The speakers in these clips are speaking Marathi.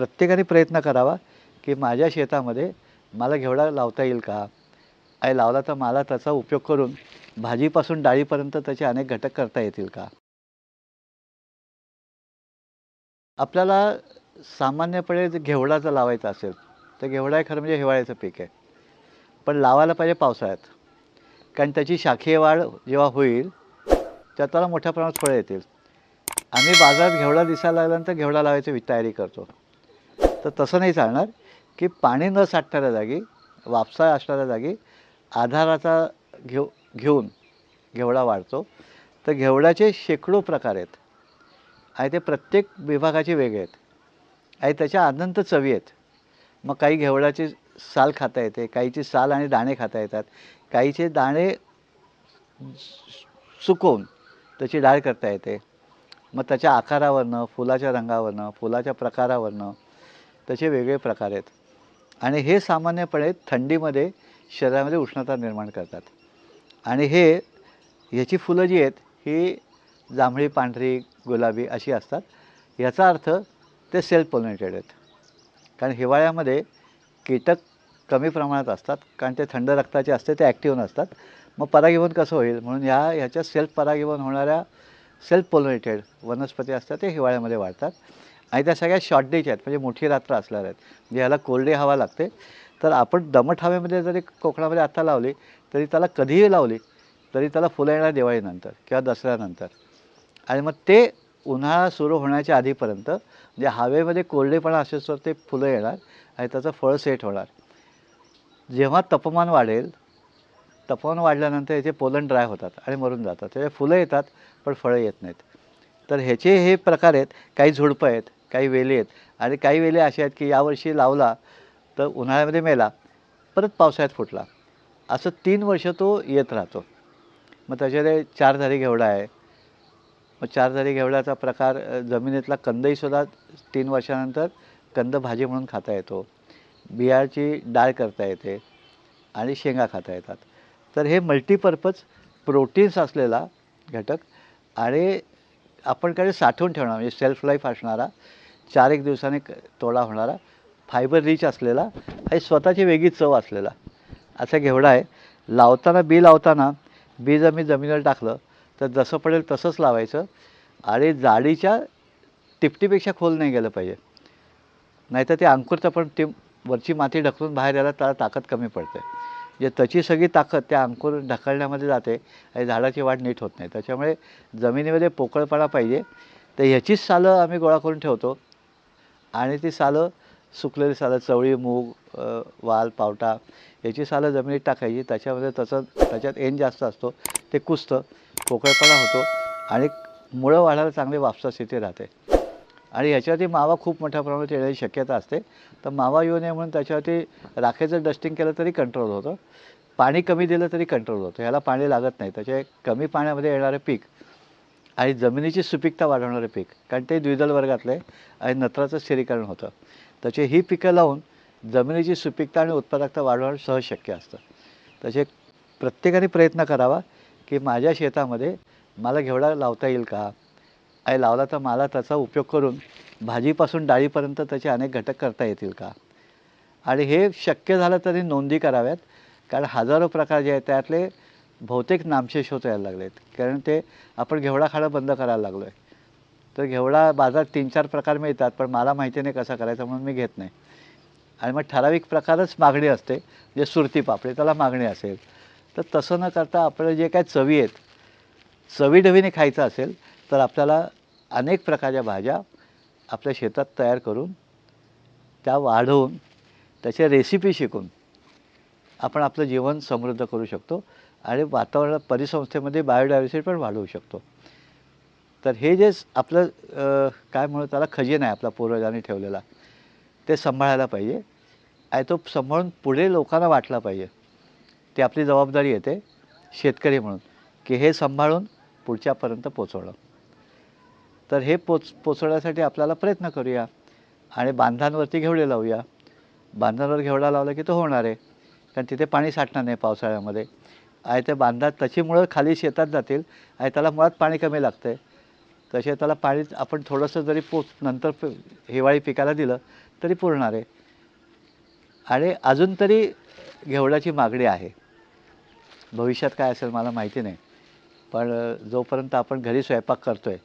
प्रत्येकाने प्रयत्न करावा की माझ्या शेतामध्ये मला घेवडा लावता येईल का? आणि लावला तर मला त्याचा उपयोग करून भाजीपासून डाळीपर्यंत त्याचे अनेक घटक करता येतील का? आपल्याला सामान्यपणे घेवडा जर लावायचा असेल तर घेवडा हे खरं म्हणजे हिवाळ्याचं पीक आहे. पण लावायला पाहिजे पावसाळ्यात. कारण त्याची शाखीय वाढ जेव्हा होईल त्याला मोठ्या प्रमाणात फळं येतील. आम्ही बाजारात घेवडा दिसायला लागल्यानंतर घेवडा लावायची तयारी करतो. तर तसं नाही चालणार की पाणी न साठणाऱ्या जागी वापसा असणाऱ्या जागी आधाराचा घेऊ घेऊन घेवडा वाढतो. तर घेवड्याचे शेकडो प्रकार आहेत. आणि ते प्रत्येक विभागाचे वेगळे आहेत. आणि त्याच्या अनंत चवी आहेत. मग काही घेवडाची साल खाता येते काहीची साल आणि दाणे खाता येतात. काहीचे दाणे सुकवून त्याची डाळ करता येते. मग त्याच्या आकारावरनं फुलाच्या रंगावरनं फुलाच्या प्रकारावरनं त्याचे वेगळे प्रकार आहेत. आणि हे सामान्यपणे थंडीमध्ये शरीरामध्ये उष्णता निर्माण करतात. आणि हे ह्याची फुलं जी आहेत ही जांभळी पांढरी गुलाबी अशी असतात. याचा अर्थ ते सेल्फ पोलिनेटेड आहेत. कारण हिवाळ्यामध्ये कीटक कमी प्रमाणात असतात. कारण ते थंड रक्ताचे असते ते ॲक्टिव्ह नसतात. मग परागीभवन कसं होईल? म्हणून ह्या ह्याच्या सेल्फ परागीभवन होणाऱ्या सेल्फ पोलिनेटेड वनस्पती असतात ते हिवाळ्यामध्ये वाढतात. आणि त्या सगळ्या शॉर्टेज आहेत म्हणजे मोठी रात्र असणार आहेत. म्हणजे ह्याला कोरडी हवा लागते. तर आपण दमट हवेमध्ये जरी कोकणामध्ये आत्ता लावली तरी त्याला कधीही लावली तरी त्याला फुलं येणार दिवाळीनंतर किंवा दसऱ्यानंतर. आणि मग ते उन्हाळा सुरू होण्याच्या आधीपर्यंत म्हणजे हवेमध्ये कोरडेपणा असेल ते फुलं येणार आणि त्याचं फळ सेट होणार. जेव्हा तापमान वाढेल तापमान वाढल्यानंतर याचे पोलन ड्राय होतात आणि मरून जातात. त्याचे फुलं येतात पण फळं येत नाहीत. तर ह्याचे हे प्रकार आहेत काही झुडपं आहेत काही वेली आहेत. आणि काही वेली अशा आहेत की यावर्षी लावला तर उन्हाळ्यामध्ये मेला परत पावसाळ्यात फुटला. असं तीन वर्ष तो येत राहतो. मग त्याच्याकडे चारधारी घेवडा आहे. मग चारधारी घेवड्याचा प्रकार जमिनीतला कंदहीसुद्धा तीन वर्षानंतर कंद भाजी म्हणून खाता येतो. बियाची डाळ करता येते आणि शेंगा खाता येतात. तर हे मल्टीपर्पज प्रोटीन्स असलेला घटक आणि आपण काही साठवून ठेवणार म्हणजे सेल्फ लाईफ असणारा चार एक दिवसाने क- तोडा होणारा फायबर रिच असलेला आणि स्वतःची वेगळी चव असलेला असा घेवडा आहे. लावताना बी लावताना बी जर मी जमिनीवर टाकलं तर जसं पडेल तसंच लावायचं आणि जाडीच्या टिपटीपेक्षा खोल नाही गेलं पाहिजे. नाहीतर ते अंकुरतं पण ती वरची माती ढकलून बाहेर यायला त्याला ताकद कमी पडते. जे त्याची सगळी ताकद त्या अंकुर ढकलण्यामध्ये जाते आणि झाडाची वाढ नीट होत नाही. त्याच्यामुळे जमिनीमध्ये पोकळपणा पाहिजे. तर ह्याचीच सालं आम्ही गोळा करून ठेवतो. आणि ती सालं सुकलेली सालं चवळी मूग वाल पावटा याची सालं जमिनीत टाकायची. त्याच्यामध्ये त्याचं त्याच्यात एन जास्त असतो. ते कुसतं पोकळपणा होतो आणि मुळं वाढायला चांगली वापसा स्थिती राहते. आणि ह्याच्यावरती मावा खूप मोठ्या प्रमाणात येण्याची शक्यता असते. तर मावा येऊ नये म्हणून त्याच्यावरती राखेचं डस्टिंग केलं तरी कंट्रोल होतं. पाणी कमी दिलं तरी कंट्रोल होतं. ह्याला पाणी लागत नाही. त्याचे कमी पाण्यामध्ये येणारं पीक आणि जमिनीची सुपीकता वाढवणारे पीक कारण ते द्विदल वर्गातलं आहे आणि नत्राचं स्थिरीकरण होतं. त्याचे ही पिकं लावून जमिनीची सुपीकता आणि उत्पादकता वाढवणं सहज शक्य असतं. त्याचे प्रत्येकाने प्रयत्न करावा की माझ्या शेतामध्ये मला घेवडा लावता येईल का? आणि लावला तर मला त्याचा उपयोग करून भाजीपासून डाळीपर्यंत त्याचे अनेक घटक करता येतील का? आणि हे शक्य झालं तरी नोंदी कराव्यात कारण हजारो प्रकार जे आहेत त्यातले बहुतेक नामशेष होत यायला लागलेत. कारण ते आपण घेवडा खाणं बंद करायला लागलो आहे तर घेवडा बाजारात तीन चार प्रकार मिळतात पण मला माहिती नाही कसा करायचा म्हणून मी घेत नाही. आणि मग ठराविक प्रकारच मागणी असते जे सुरती पापडी त्याला मागणी असेल. तर तसं न करता आपलं जे काय चवी आहेत चवीढवीने खायचं असेल तर आपल्याला अनेक प्रकारच्या भाज्या आपल्या शेतात तयार करून त्या वाढवून त्याच्या रेसिपी शिकून आपण आपलं जीवन समृद्ध करू शकतो. आणि वातावरण परिसंस्थेमध्ये बायोडायव्हर्सिटी पण वाढवू शकतो. तर हे जे आपलं काय म्हणू त्याला खजिना आहे आपला पूर्वजांनी ठेवलेला ते सांभाळायला पाहिजे. आणि तो सांभाळून पुढे लोकांना वाटला पाहिजे. ती आपली जबाबदारी येते शेतकरी म्हणून की हे सांभाळून पुढच्यापर्यंत पोचवणं. तर हे पोच पोचवण्यासाठी आपल्याला प्रयत्न करूया. आणि बांधांवरती घेवडे लावूया. बांधांवर घेवडा लावला की तो होणार आहे. कारण तिथे पाणी साठणार नाही पावसाळ्यामध्ये. आणि ते बांधतात तशी मुळं खाली शेतात जातील आणि त्याला मुळात पाणी कमी लागतं आहे तसे त्याला पाणी आपण थोडंसं जरी पोच नंतर हिवाळी पिकाला दिलं तरी पुरणार आहे. आणि अजून तरी घेवड्याची मागणी आहे. भविष्यात काय असेल मला माहिती नाही. पण जोपर्यंत आपण घरी स्वयंपाक करतो आहे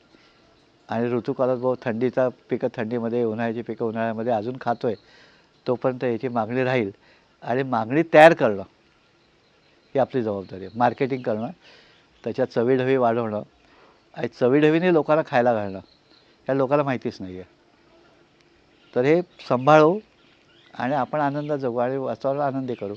आणि ऋतूकालात भाऊ थंडीचा पिकं थंडीमध्ये उन्हाळ्याची पिकं उन्हाळ्यामध्ये अजून खातो आहे तोपर्यंत याची मागणी राहील. आणि मागणी तयार करणं. ही आपली जबाबदारी आहे. मार्केटिंग करणं त्याच्यात चवीढवी वाढवणं आणि चवीढवीने लोकांना खायला घालणं ह्या लोकांना माहितीच नाही आहे तर हे सांभाळू आणि आपण आनंदात जगू आणि वातावरण आनंदी करू.